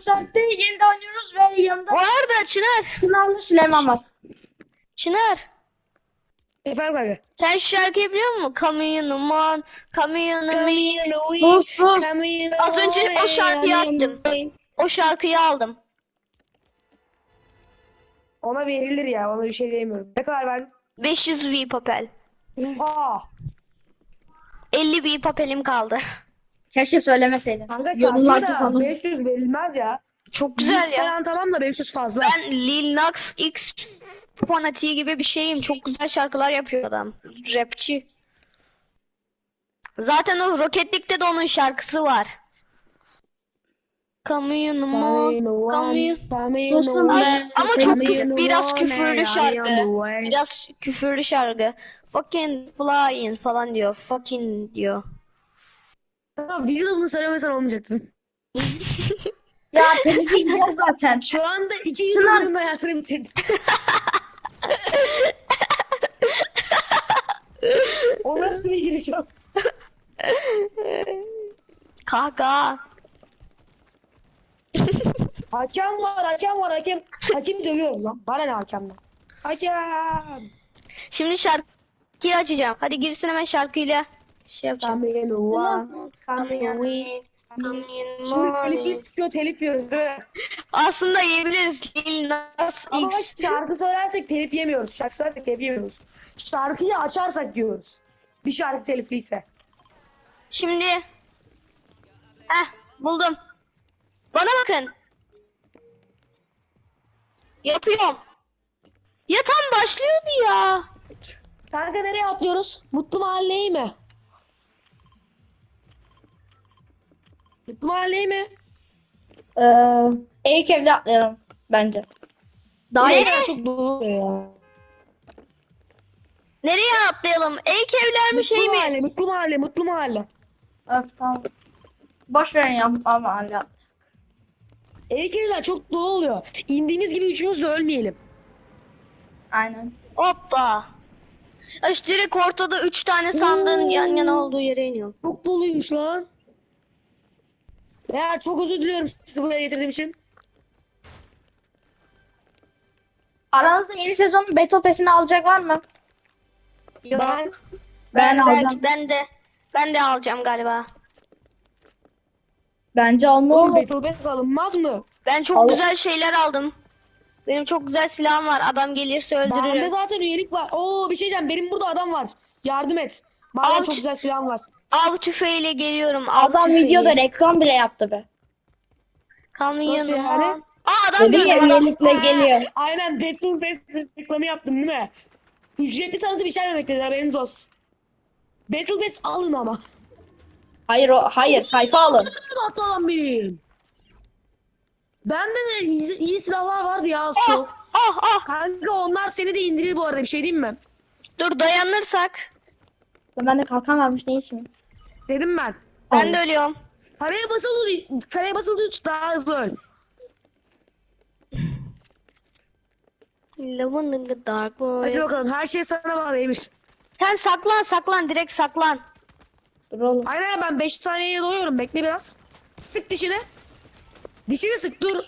saatte yeniden oynuyoruz ve yanında Bu arada Çınar, Çınar'la Süleyman var. Çınar. Efendim kanka. Sen şu şarkıyı biliyor musun? On me. Sus sus. Az önce o şarkıyı attım. O şarkıyı aldım. Ona verilir ya. Ona bir şey diyemiyorum. Ne kadar verdin? 500 V papel. Oha. 50 V papelim kaldı. Keşke söylemeseydin. Kanka Yorumlarda şarkıya da falan. 500 verilmez ya. Çok güzel Yüz ya. falan tamam da 500 fazla. Ben Lil Nas X fanatiği gibi bir şeyim. Çok güzel şarkılar yapıyor adam. Rapçi. Zaten o Rocket League'de de onun şarkısı var. Coming on, coming. Susun be. Ama çok küf- biraz küfürlü şarkı. Biraz... Biraz küfürlü şarkı. Fucking flying falan diyor. Fucking diyor. Tamam bunu söylemesen olmayacaktın. Ya tabii ki gideceğiz zaten. Şu anda iki yüzünün hayatını bitirdin. o nasıl bir giriş o? Kahkaha. Hakem var, hakem var, hakem. Hakemi dövüyorum lan. Bana ne hakemden? Hakem. Şimdi şarkıyı açacağım. Hadi girsin hemen şarkıyla. Şey yapacağım. Coming one, coming away. Şimdi telif çıkıyor, telif yiyoruz değil mi? Aslında yiyebiliriz. Lil Nas Ama X. şarkı söylersek telif yemiyoruz. Şarkı söylersek telif yemiyoruz. Şarkıyı açarsak yiyoruz. Bir şarkı telifliyse. Şimdi. Heh buldum. Bana bakın. Yapıyorum. Ya tam başlıyordu ya. Kanka nereye atlıyoruz? Mutlu Mahalle'yi mi? Mutlu Mahalle'yi mi? Ee, ilk evde atlayalım bence. Daha Ne? çok dolu ya. Nereye atlayalım? Ek evler mi şey Mutlu mi? Mahalle, Mutlu Mahalle, Mutlu Mahalle. Evet, tamam. Boş verin ya ama hala. Heykeller çok dolu oluyor. İndiğimiz gibi üçümüz de ölmeyelim. Aynen. Hoppa. İşte direkt ortada 3 tane sandığın yan yana olduğu yere iniyorum. Çok doluymuş lan. Ya çok özür diliyorum sizi buraya getirdiğim için. Aranızda yeni sezonun Battle Pass'ini alacak var mı? Yok. Ben Ben alacağım. Ben de ben de alacağım galiba. Bence oğlum olur. Battle Pass alınmaz mı? Ben çok Al- güzel şeyler aldım. Benim çok güzel silahım var. Adam gelirse Bende öldürürüm. zaten üyelik var. Oo bir şey diyeceğim. Benim burada adam var. Yardım et. Bana çok güzel silahım var. Av tüfeğiyle geliyorum. Av Adam tüfeğiyle. videoda reklam bile yaptı be. Kamyon Nasıl yani? Aa adam Dedi ya gördüm adam. üyelikle geliyor. Aynen Battle Pass reklamı yaptım değil mi? Ücretli tanıtım içermemektedir haberiniz olsun. Battle Pass alın ama. Hayır o hayır sayfa alın. Ne tatlı adam benim. Bende de iyi, iyi silahlar vardı ya az çok. Ah ah. Kanka onlar seni de indirir bu arada bir şey diyeyim mi? Dur dayanırsak. Ben de kalkan varmış ne için? Dedim ben. Ben de ölüyorum. Karaya basılı karaya basılı tut daha hızlı öl. Loving in the dark boy. Hadi bakalım her şey sana bağlı Emir. Sen saklan saklan direkt saklan. Dur oğlum. Aynen ben 5 saniyeye doyuyorum bekle biraz. Sık dişini. Dişini sık dur.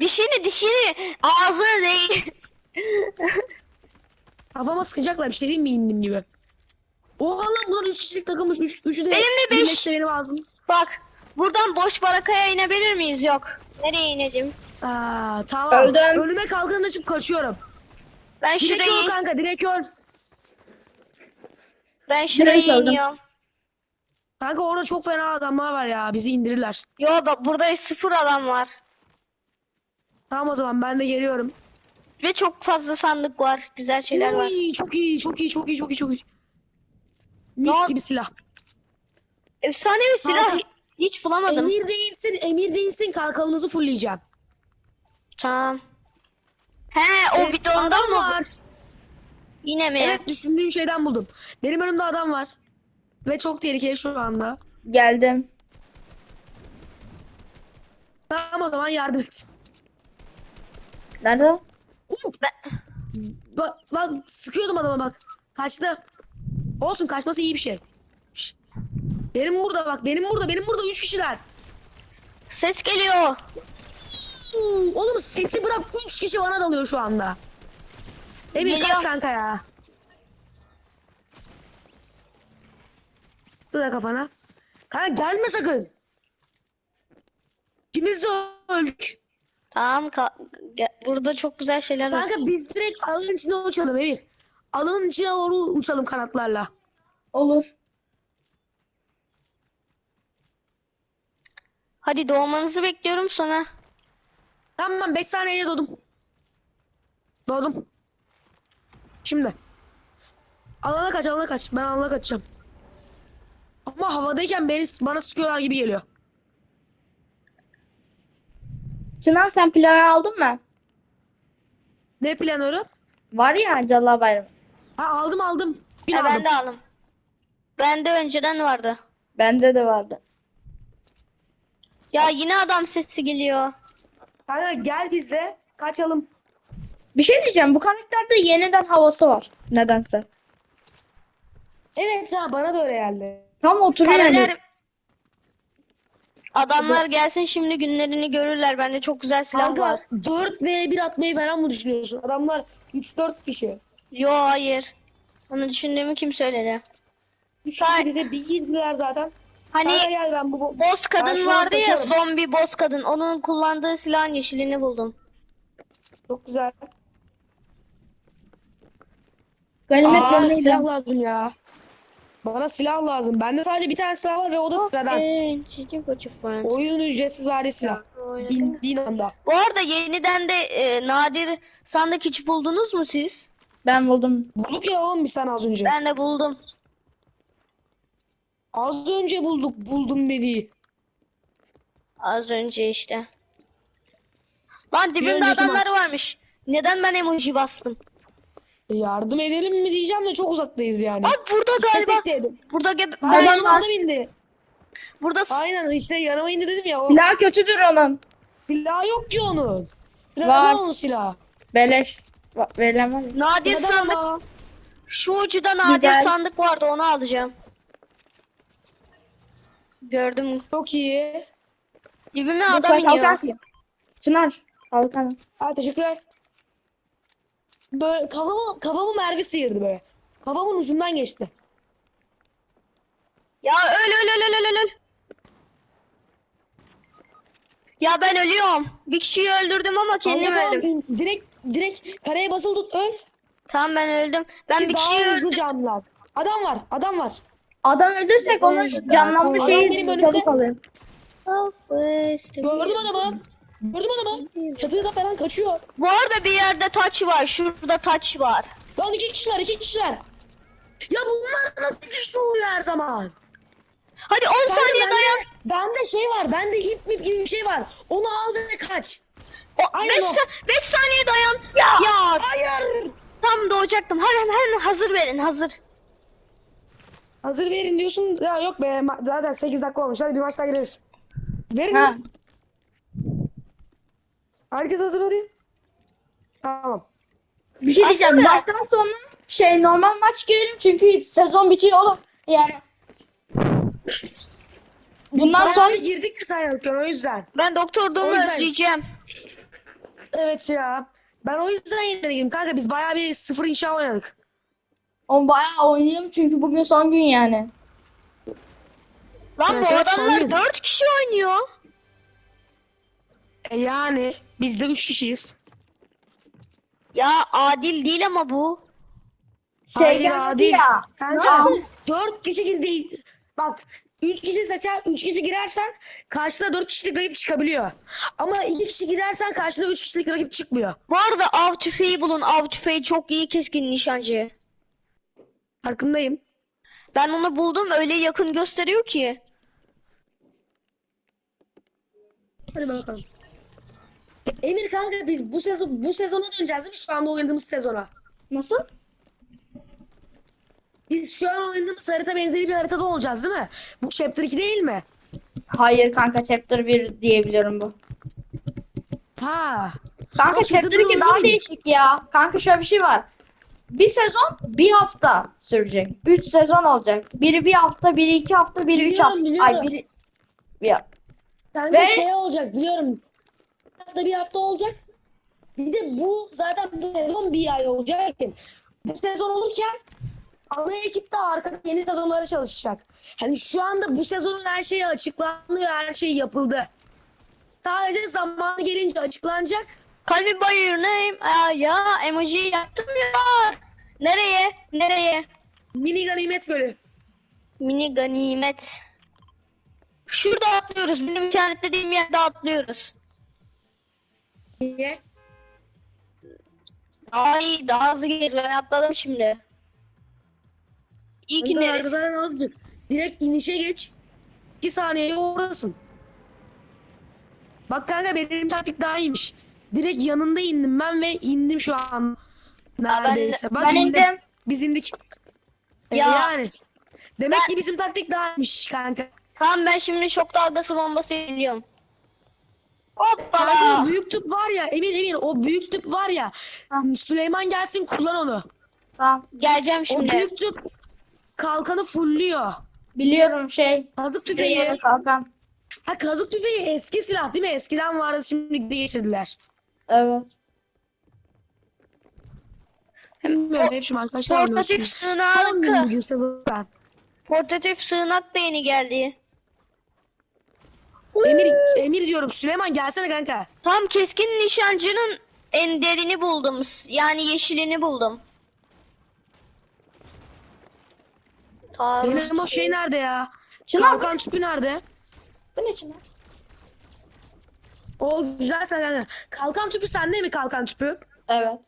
Dişini dişini ağzını değil. Kafama sıkacaklar bir şey diyeyim mi indim gibi. Oha lan bunlar 3 kişilik takılmış. 3 üç, üçü de Benim de beş. birleşti benim ağzım. Bak buradan boş barakaya inebilir miyiz? Yok. Nereye ineceğim? Aa, tamam. Öldüm. Önüme kalkan açıp kaçıyorum. Ben Direkt öl şurayı kanka direkt öl. ben şurayı Direkt öldüm. iniyorum. Kanka orada çok fena adamlar var ya bizi indirirler. Yo bak burada sıfır adam var. Tamam o zaman ben de geliyorum. Ve çok fazla sandık var. Güzel şeyler var. Uy, çok iyi çok iyi çok iyi çok iyi çok iyi. Mis gibi silah. Efsanevi silah Kanka. hiç bulamadım. Emir değilsin emir değilsin kalkanınızı fullleyeceğim. Tamam. He o Evet, bidondan mı? var. Yine mi? Evet düşündüğün şeyden buldum. Benim önümde adam var. Ve çok tehlikeli şu anda. Geldim. Tamam o zaman yardım et. Nerede? Ben- Bak, bak sıkıyordum adama bak. Kaçtı. Olsun kaçması iyi bir şey. Şş. Benim burada bak benim burada benim burada üç kişiler. Ses geliyor. Oğlum sesi bırak 3 kişi bana dalıyor şu anda. Emir kaç Geliyor. kanka ya. Dur da kafana. Kanka gelme sakın. İkimiz de öldük. Tamam ka- ge- burada çok güzel şeyler var. Kanka biz direkt alanın içine uçalım Emir. Alanın içine doğru uçalım kanatlarla. Olur. Hadi doğmanızı bekliyorum sonra. Tamam 5 saniyeye doğdum. Doğdum. Şimdi. Alana kaç alana kaç. Ben alana kaçacağım. Ama havadayken beni, bana sıkıyorlar gibi geliyor. Çınar sen planı aldın mı? Ne planörü? Var ya Cadılar Bayramı. Ha aldım aldım. Bir aldım. ben de aldım. Bende önceden vardı. Bende de vardı. Ya yine adam sesi geliyor. Kanka gel bizle. Kaçalım. Bir şey diyeceğim. Bu karakterde yeniden havası var. Nedense. Evet ha bana da öyle geldi. Tam oturuyor. yani. Kareler... Adamlar gelsin şimdi günlerini görürler. Bende çok güzel silah Kanka var. 4 ve 1 atmayı falan mı düşünüyorsun? Adamlar 3-4 kişi. Yo hayır. Onu düşündüğümü kim söyledi? 3 Say- kişi bize bir girdiler zaten. Hani Kanka gel ben bu... bu- boss Ben kadın şu an vardı ya kaçıyorum. zombi boss kadın. Onun kullandığı silahın yeşilini buldum. Çok güzel. Ganimet Aa, silah lazım ya. Bana silah lazım. Bende sadece bir tane silah var ve o da sıradan. Oyun ücretsiz verdiği silah. Bin, bin anda. Bu arada yeniden de e, nadir sandık hiç buldunuz mu siz? Ben buldum. Bulduk ya oğlum biz sana az önce. Ben de buldum. Az önce bulduk buldum dediği. Az önce işte. Lan dibimde önceki adamlar varmış. Neden ben emoji bastım? Yardım edelim mi diyeceğim de çok uzaktayız yani. Abi burada galiba İstesek de edelim. burada ge- ben Adam var. bindi. burada s- Aynen işte yanıma indi dedim ya. O Silah kötüdür onun. silah yok ki onun. Var. Sıradan onun silahı. Beleş. Va- Verilen var ya. nadir Neden sandık ama? şu ucuda nadir Güzel. sandık vardı onu alacağım. Gördüm. Çok iyi. Dibime adam sen kalkan iniyor. atayım. Çınar. Kalkan. Ha teşekkürler. Böyle kafamı, kafamı mermi sıyırdı böyle. Kafamın ucundan geçti. Ya öl öl öl öl öl öl. Ya ben ölüyorum. Bir kişiyi öldürdüm ama kendim Tamam, öldüm. tamam, Direkt direkt kareye basılı tut öl. Tamam ben öldüm. Ben Ki bir daha kişiyi hızlı öldürdüm. canlar. Adam var, adam var. Adam ölürsek onun canlanma Adam şeyi benim önümde. çabuk alıyor. Gördüm adamı. Gördüm adamı. Çatıda falan kaçıyor. Bu arada bir yerde taç var. Şurada taç var. Lan iki kişiler, iki kişiler. Ya bunlar nasıl iki kişi oluyor her zaman? Hadi 10 Kanka, saniye dayan. Bende şey var, bende ip mip gibi bir şey var. Onu al ve kaç. 5 Aynen o. saniye dayan. Ya. Ya Hayır. tam doğacaktım. Hadi hemen hazır verin hazır. Hazır verin diyorsun. Ya yok be ma- zaten 8 dakika olmuş. Hadi bir maç daha gireriz. Verin. Ha. Herkes hazır hadi. Tamam. Bir şey diyeceğim. Aslında- Maçtan sonra şey normal maç girelim çünkü sezon bitiyor oğlum. Yani. Bundan Biz sonra girdik sen yokken o yüzden. Ben doktorluğumu O yüzden- özleyeceğim. Evet ya. Ben o yüzden yeniden girdim. Kanka biz bayağı bir sıfır inşa oynadık. on bayağı oynayayım çünkü bugün son gün yani. Lan bu evet, adamlar sanırım. 4 kişi oynuyor. E yani biz de 3 kişiyiz. Ya adil değil ama bu. Şey Hayır, geldi adil. ya. Kanka Nasıl? 4 kişi girdi. Bak 3 kişi seçer, 3 kişi girersen karşıda 4 kişilik rakip çıkabiliyor. Ama 2 kişi girersen karşıda 3 kişilik rakip çıkmıyor. Bu arada av tüfeği bulun. Av tüfeği çok iyi keskin nişancı. Farkındayım. Ben onu buldum öyle yakın gösteriyor ki. Hadi bakalım. Emir kanka biz bu sezon bu sezona döneceğiz değil mi? Şu anda oynadığımız sezona. Nasıl? Biz şu an oynadığımız harita benzeri bir haritada olacağız değil mi? Bu chapter 2 değil mi? Hayır kanka chapter 1 diyebiliyorum bu. Ha. Kanka Yok, chapter chapter bir 2 olsa daha mıydı? değişik ya. Kanka şöyle bir şey var. Bir sezon bir hafta sürecek. 3 sezon olacak. Biri bir hafta, biri iki hafta, biri üç Biliyorum, hafta. biliyorum. Ay biri... Ya. Kanka Ve- şey olacak biliyorum. hafta bir hafta olacak. Bir de bu zaten bu sezon bir ay olacak. Bu sezon olurken ana ekip de arkada yeni sezonlara çalışacak. Hani şu anda bu sezonun her şeyi açıklandı ve her şey yapıldı. Sadece zamanı gelince açıklanacak. By your name. Aa, ya emoji yaptım ya. Nereye? Nereye? Mini ganimet gölü. Mini ganimet. Şurada atlıyoruz. Benim işaretlediğim yerde atlıyoruz. Niye? Daha iyi, daha hızlı gideriz. Ben atladım şimdi. İyi ki Kanka neresi? arkadan azıcık. Direkt inişe geç. 2 saniyeye oradasın. Bak kanka benim taktik daha iyiymiş. Direkt yanında indim ben ve indim şu an. ben de- Neredeyse. Bak Ben indim. Biz indik. E, Ya. yani. Demek Ben- ki bizim taktik daha iyiymiş kanka. Tamam ben şimdi şok dalgası bombası indiriyorum. Kanka Hoppala. o büyük tüp var ya Emir Emir o büyük tüp var ya. Ha. Süleyman gelsin kullan onu. Tamam. Geleceğim O şimdi. büyük tüp kalkanı fulluyor. Biliyorum şey. Kazık Tüfeği tüfeği. kalkan. Ha kazık tüfeği eski silah değil mi? Eskiden vardı şimdi geri getirdiler. Evet. Bilmiyorum hepsi arkadaşlar Portatif sığınak. Ben. Portatif sığınak da yeni geldi. Emir, Emir diyorum Süleyman gelsene kanka. Tam keskin nişancının enderini buldum. Yani yeşilini buldum. Taarruz Benim o şey nerede ya? Çınar. Kalkan tüpü nerede? Bu ne Çınar? O güzel sen kanka. Kalkan tüpü sende mi kalkan tüpü? Evet.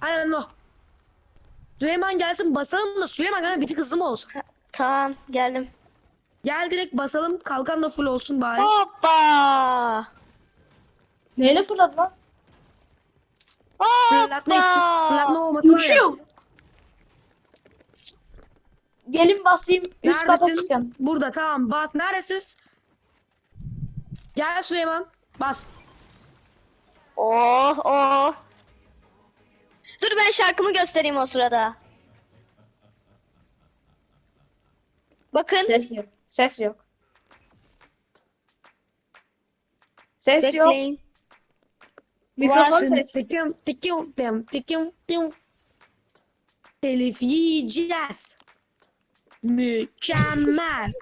Aynen o. Süleyman gelsin basalım da Süleyman kanka bir tık hızlı mı olsun? Tamam geldim. Gel direkt basalım kalkan da full olsun bari. Hoppa. Neyle fırladı lan? Fırlatma eksik. Fırlatma olması var ya. Uçuyor. Gelin basayım. Üst kata Neredesin? çıkın. Burada tamam bas. Neredesiniz? Gel Süleyman. Bas. Oh oh. Dur ben şarkımı göstereyim o sırada. Bakın. Ses yok. Ses yok. Ses yok. Bekleyin. Mikrofon ses. Tıkım tıkım tıkım. Telif yiyeceğiz. Mükemmel.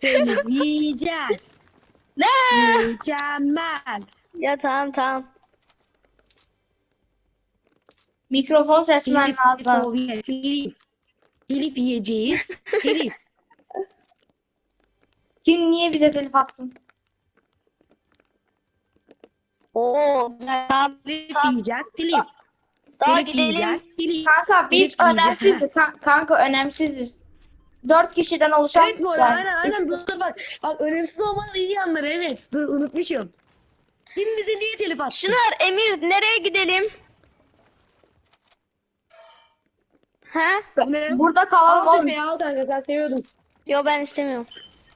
Telif yiyeceğiz. Ne? Mükemmel. Ya tamam tamam. Mikrofon seçmen Telif, lazım. telif, telif. Telif yiyeceğiz. Telif. Kim niye bize telif atsın? Oo, tamam. Telif yiyeceğiz. Telif. Daha gidelim. Kanka biz önemsiziz. Kan- kanka önemsiziz. Dört kişiden oluşan Evet bu arada yani aynen aynen dur bak. Bak önemsiz olmanın iyi yanları evet. Dur unutmuşum. Kim bize niye telif attı? Çınar, Emir nereye gidelim? Ha? Ne? Burada kalalım Al tüfeği al kanka sen seviyordun. Yo ben istemiyorum.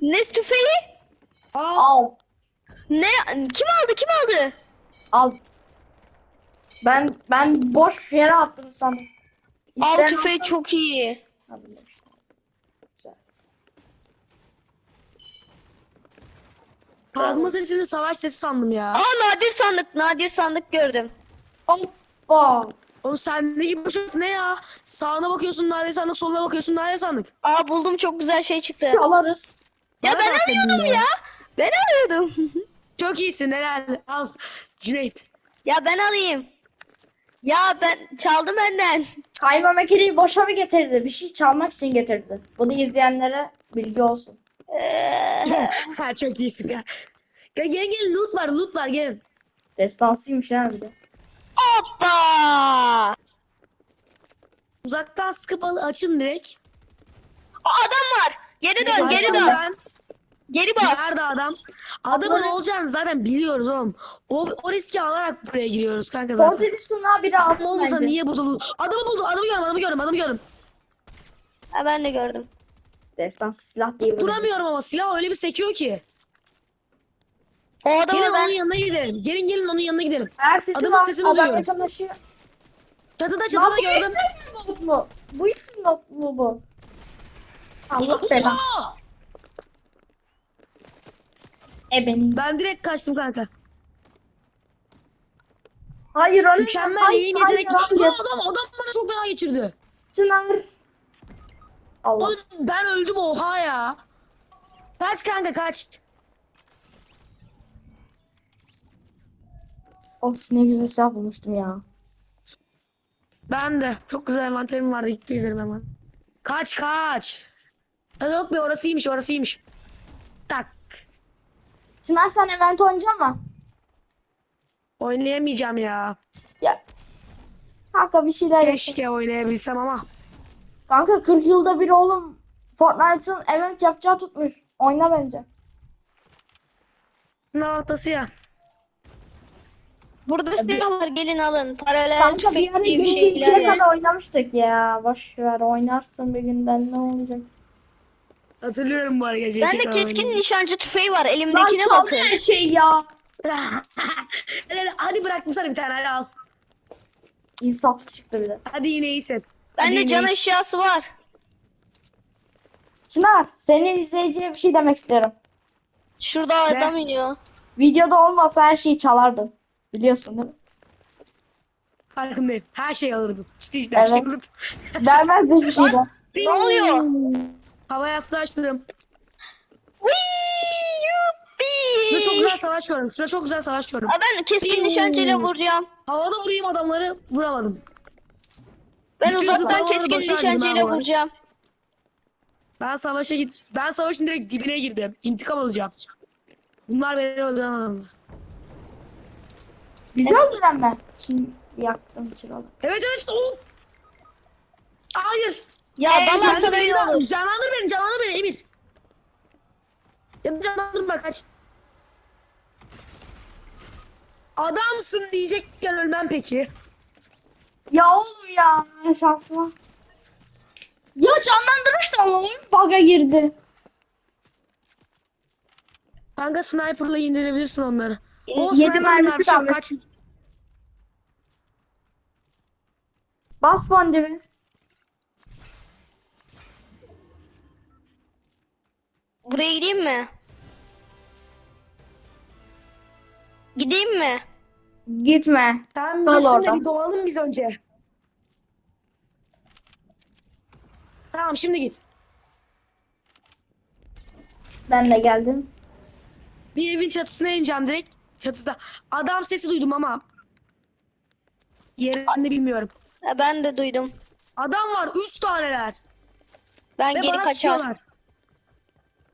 Ne tüfeği? Al. Al. Ne? Kim aldı? Kim aldı? Al. Ben ben boş yere attım sandım. Av İsteyen tüfeği çok iyi. İşte. Kazma sesini savaş sesi sandım ya. Aa nadir sandık, nadir sandık gördüm. Hoppa. Oğlum sen ne gibi boş ne ya? Sağına bakıyorsun nerede sandık, soluna bakıyorsun nerede sandık. Aa buldum çok güzel şey çıktı. Çalarız. Ya ben arıyordum be. ya. Ben arıyordum. Çok iyisin helal. Al. Cüneyt. ya ben alayım. Ya ben çaldı benden. Kayma makineyi boşa mı getirdi? Bir şey çalmak için getirdi. Bu da izleyenlere bilgi olsun. Ee, ha çok iyisin ya. Gel gelin gelin loot var loot var gelin. Destansıymış ha bir de. hoppa. Uzaktan sıkıp al, açın direkt. Aa, adam var. Geri dön, geri dön. Ben- Geri bas. Nerede adam? Adamın Alırız. olacağını zaten biliyoruz oğlum. O, o riski alarak buraya giriyoruz kanka zaten. Sunağı biri Adam alsın olmasa bence. niye burada loot? Adamı buldum, adamı gördüm, adamı gördüm, adamı gördüm. Ha, ben de gördüm. Destansı silah diye böyle. Duramıyorum ama silah öyle bir sekiyor ki. O adamı Gelin onun ben... yanına gidelim. Gelin gelin onun yanına gidelim. Eğer sesi Adamın var, sesini adam duyuyorum. yakınlaşıyor. Çatıda Lan çatıda bu gördüm. işsiz mi bot mu? Bu işsiz bot mu bu? Allah belanı. Aa! E benim. Ben direkt kaçtım kanka. Hayır öyle. Mükemmel Hayır, iyi hayır, yetenek. hayır. Adam adam bana çok fena geçirdi. Çınar. Allah. Oğlum ben öldüm oha ya. Kaç kanka kaç. Of ne güzel silah bulmuştum ya. Ben de. Çok güzel envanterim vardı. Gitti üzerim hemen. Kaç kaç. Yok be orasıymış orasıymış. Tak. Çınar sen event oynayacak mı? Oynayamayacağım ya. Ya. Kanka bir şeyler yap. Keşke oynayabilsem ama. Kanka 40 yılda bir oğlum Fortnite'ın event yapacağı tutmuş. Oyna bence. Sınav haftası ya. Burada silah var gelin alın. Paralel Kanka bir ara bir şeyler var. kadar oynamıştık ya. Boş ver oynarsın bir günden ne olacak. Hatırlıyorum bu arada gece. Bende keskin nişancı tüfeği var. Lan Elimdekine çaldı bakın. her şey ya. hadi bıraktım sana bir tane hadi al. İnsaflı çıktı bir de. Hadi yine iyisin. Bende Hadi can eşyası var. Çınar senin izleyiciye bir şey demek istiyorum. Şurada Ne? adam iniyor. Videoda olmasa her şeyi çalardın. Biliyorsun değil mi? Farkındayım. Her şeyi alırdım. İşte işte Evet. her şeyi alırdım. Vermezdi hiçbir şey de. Ne oluyor? Hava yastığı açtım. Whee! Şurada çok Yuppi! güzel savaş gördüm. Şurada çok güzel savaş gördüm. Aa, ben keskin nişancıyla vuracağım. Havada vurayım adamları vuramadım. Ben Bütün uzaktan keskin boşa harcadım nişancıyla vuracağım. Ben savaşa git. Ben savaşın direkt dibine girdim. İntikam alacağım. Bunlar beni öldüren adamlar. Bizi öldüren mi? Şimdi yaktım çıralı. Evet evet. O... Hayır. Ya Ee, Canlandır böyle beni, olur. canlandır beni, canlandır beni Emir. Ya canlandırma kaç. Adamsın diyecekken ölmem peki. Ya oğlum ya şansıma. Ya canlandırmıştı ama oyun bug'a girdi. Kanka sniper'la indirebilirsin onları. O Yedi mermisi kalmış. kaç. Bas bandimi. Buraya gideyim mi? Gideyim mi? Gitme. Tamam Kal de bir doğalım biz önce. Tamam şimdi git. Ben de geldim. Bir evin çatısına ineceğim direkt. Çatıda. Adam sesi duydum ama. Yerini bilmiyorum. Ha, ben de duydum. Adam var. Üç taneler. Ben Ve geri bana kaçar. sıkıyorlar.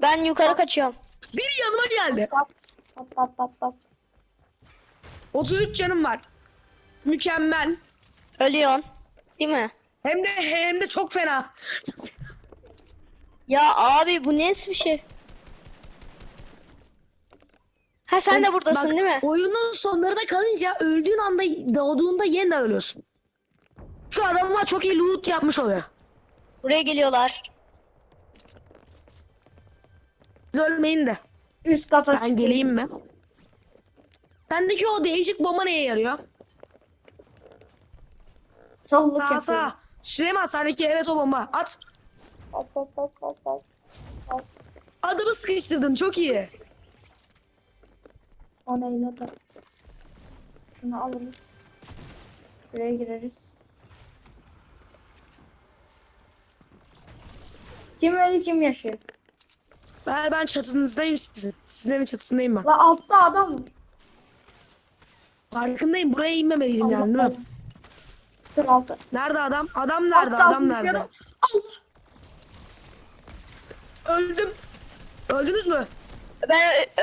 Ben yukarı kaçıyorum. Biri yanıma geldi. Pat pat pat pat pat. 33 canım var. Mükemmel. Ölüyorsun. Değil mi? Hem de hem de çok fena. Ya abi bu ne bir şey? Ha sen de buradasın Bak, değil mi? Oyunun sonlarına kalınca öldüğün anda doğduğunda yeniden ölüyorsun. Şu adamlar çok iyi loot yapmış oluyor. Buraya geliyorlar. Ölmeyin de. Üst kata Ben geleyim mi? Sendeki o değişik bomba neye yarıyor? Çalılık Sağ yapıyorum. sağ. Süleyman sendeki evet o bomba. At. Adamı sıkıştırdın çok iyi. O neyle de. Şunu alırız. Buraya gireriz. Kim öyle kim yaşıyor? Ben, ben çatınızdayım sizin. Sizin evin çatısındayım ben. La altta adam? Farkındayım buraya inmemeliydim yani değil mi? Şur altı. Nerede adam? Adam nerede? kalsın Adam nerede? Allah. Öldüm. Öldünüz mü? Ben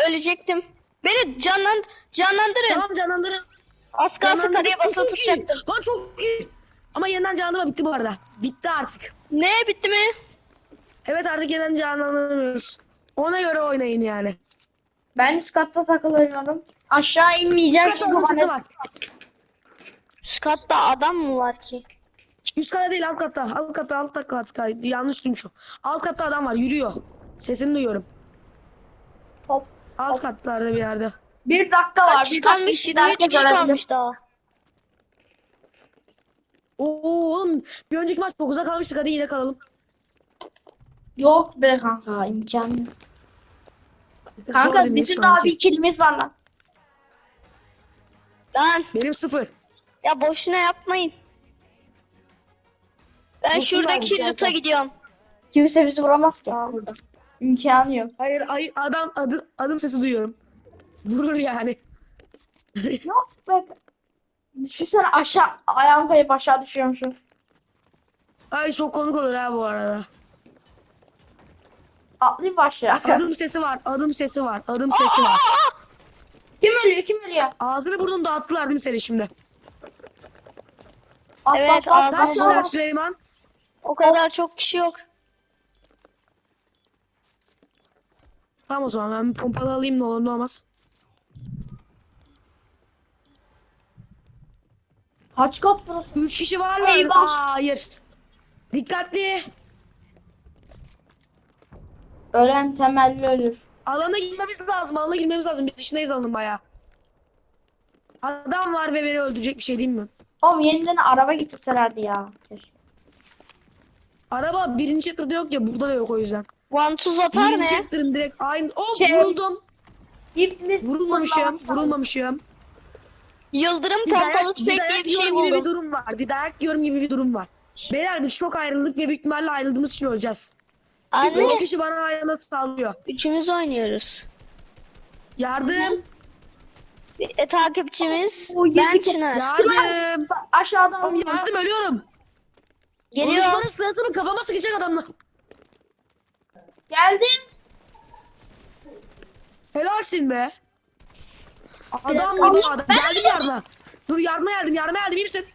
ölecektim. Beni canlan canlandırın. Tamam canlandırın. Az kalsın karıya basılı tutacaktım. Lan çok iyi. Ama yeniden canlandırma bitti bu arada. Bitti artık. Ne bitti mi? Evet artık yeniden canlandıramıyoruz. Ona göre oynayın yani. Ben üst katta takılıyorum. Aşağı inmeyeceğim Katta çünkü odası bana var. Şu katta adam mı var ki? Üst katta değil alt katta. Alt katta alt katta. Alt katta. Yanlış duymuşum. Alt katta adam var yürüyor. Sesini duyuyorum. Hop. Alt katlarda bir yerde. Bir dakika var. Kaç Bir dakika kalmış? içinde 23 herkes kişi ölebilir. kalmış daha. Oo oğlum bir önceki maç 9'a kalmıştık hadi yine kalalım. Yok be kanka imkanı. yok. Kanka bizim daha bir için. kilimiz var lan. Lan Benim sıfır. Ya boşuna yapmayın. Ben Boşuna şuradaki zaten. loot'a gidiyorum. Kimse bizi vuramaz ki burada. İmkanı yok. Hayır ay, adam adı, adım sesi duyuyorum. Vurur yani. Yok be. Düşünsene aşağı ayağım kayıp aşağı düşüyormuşum. Ay çok komik olur ha bu arada. Atlayayım aşağı. Adım sesi var, adım sesi var, adım sesi var. Kim ölüyor kim ölüyor? Ağzını burnunu dağıttılar değil mi seni şimdi? Bas Evet, bas bas ağzını bas Kaç burnunu- kişiler bas. Süleyman? O kadar çok kişi yok. Tamam o zaman ben bir pompalı alayım ne olur ne olmaz. Kaç kat burası? Üç kişi var mı? Eyvah. Hayır. Dikkatli. Ölen temelli ölür. Alana girmemiz lazım. Alana girmemiz lazım. Biz dışındayız alanın bayağı. Adam var ve beni öldürecek bir şey değil mi? Oğlum yeniden araba getirselerdi ya. Araba birinci chapter'da yok ya burada da yok o yüzden. One tuz atar Birinci ne? chapter'ın direkt aynı. Oh Şey- vuruldum. Vurulmamışım. Vurulmamışım. Yıldırım Bir pompalı dayak- tüfek diye dayak bir şey yiyorum gibi bir buldum. durum var. Bir dayak yiyorum gibi bir durum var. Beyler biz çok ayrıldık ve büyük ihtimalle ayrıldığımız için öleceğiz. Anne Üç kişi bana aynı sallıyor. üçümüz oynuyoruz. Yardım. Bir e, takipçimiz O yedi ben kere- Çınar. Yardım. Sa- Aşağıdan alıyorum. yardım ölüyorum. Geliyor. Konuşmanın sırası mı? Kafama sıkacak adamla. Geldim. Helalsin be. Adam dakika. gibi adam. Geldim yardıma. Dur yardıma geldim. Yardıma geldim. İyi misin?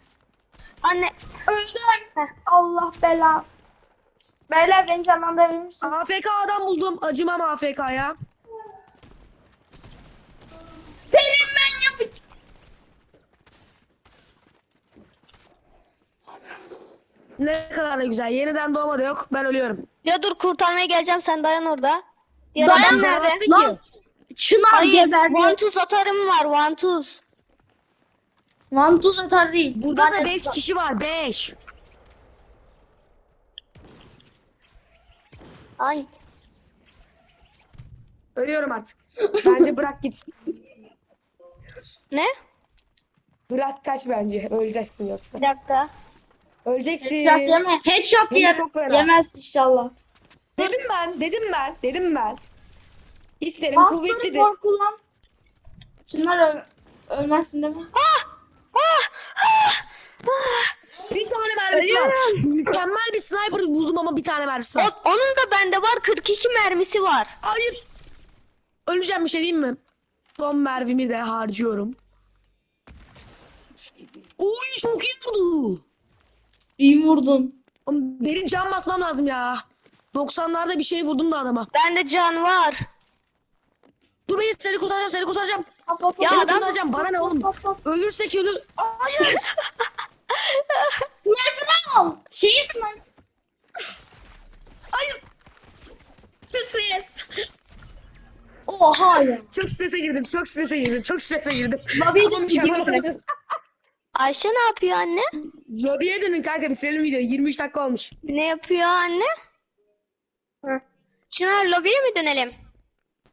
Anne Öldüm. Allah bela. Beyler beni canlandırır mısın? AFK adam buldum. Acımam AFK'ya. Senin ben yapacağım. Ne kadar da güzel. Yeniden doğma da yok. Ben ölüyorum. ya dur kurtarmaya geleceğim sen dayan orada. Diğer Dayan adam nerede? nerede? Lan. Çınar Hayır geberdi. one tuz atarım var one tuz. Vantuz atar değil. Burada Ben da de- 5 kişi var. 5. Ay. Ölüyorum artık. Bence bırak git. Ne? Bırak kaç bence. Öleceksin yoksa. Bir dakika. Öleceksin. Headshot yeme. Headshot yer. çok fena. Yemez inşallah. Dedim ben. Dedim ben. Dedim ben. İsterim Bastırı kuvvetlidir. kor kullan. Çınar öl ölmezsin değil mi? Bir tane mermisi var. Mükemmel bir sniper buldum ama bir tane mermisi O, var. onun da bende var 42 mermisi var. Hayır. Öleceğim bir şey diyeyim mi? Son mermimi de harcıyorum. Oy çok iyi vurdu. İyi vurdun. Oğlum, Benim can basmam lazım ya. 90'larda bir şey vurdum da adama. Bende can var. Dur beni seni kurtaracağım seni kurtaracağım. Ya seni adam- kurtaracağım bana ne oğlum. Ölürsek ölür. Hayır. Sniper'ı al. Şeyi sniper. Hayır. Stres. Oha ya. Çok strese girdim. Çok strese girdim. Çok strese girdim. Lobiye Ama dön, mükemmel gidiyor oldu. Ayşe ne yapıyor anne? Lobiye dönün kanka bitirelim videoyu. 23 dakika olmuş. Ne yapıyor anne? Hı. Çınar lobiye mi dönelim?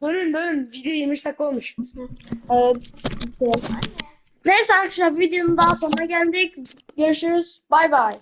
Dönün dönün. Video 23 dakika olmuş. Evet. Neyse arkadaşlar videonun daha sonuna geldik. Görüşürüz. Bay bay.